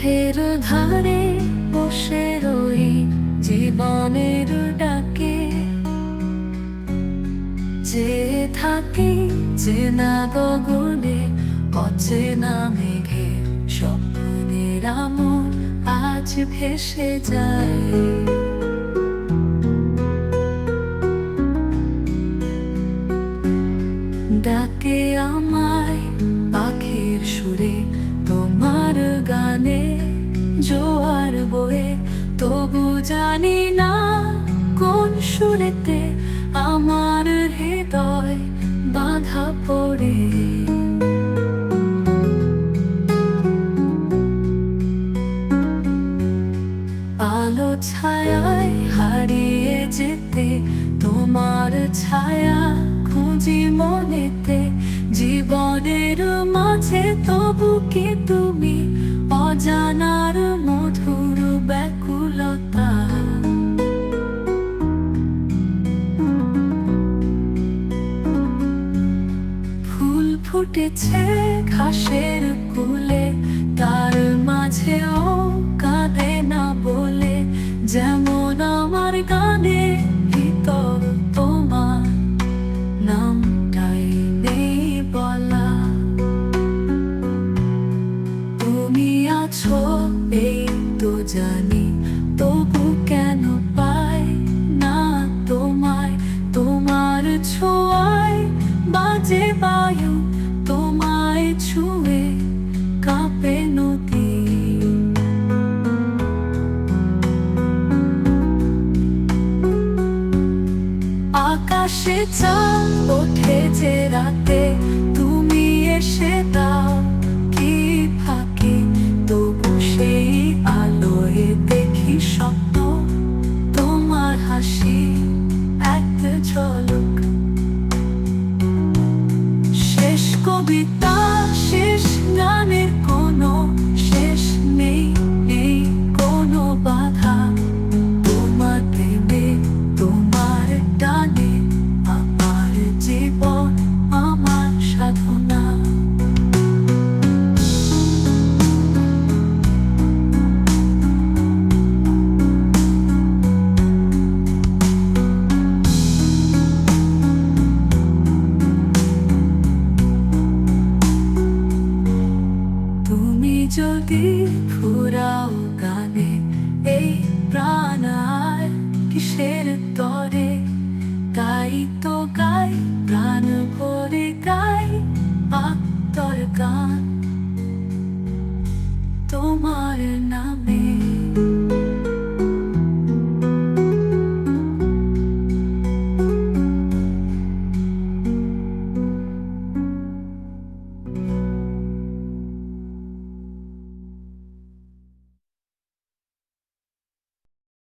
পথের ধারে বসে রই জীবনের ডাকে। যে থাকি চেনা গগনে, অচেনা মেঘে স্বপ্নের আমন আজ ভেসে যায়। ডাকে আমায় পাখির সুরে গানে জোয়ার বয়ে, তবু জানি না কোন সুরেতে আমার হৃদয় বাধা পড়ে। আলো ছায়ায় হারিয়ে যেতে, তোমার ছায়া খুঁজি মনেতে, জীবনের মাঝে তবু কি তুমি? অজানার মধুর ব্যাকুলতা। ফুল ফুটেছে ঘাসের কুলে, তার মাঝেও কাঁদে না বলে, যেমন আমার গানে বাজে বায়ু তোমায় ছুঁয়ে কাঁপে নদী। আকাশে চাঁদ ওঠে যে রাতে ফুরাও গানে, এই প্রাণ আর কিসের তরে? গাই তো গাই, প্রাণ ভরে গাই আত্মর গান। তোমার নাম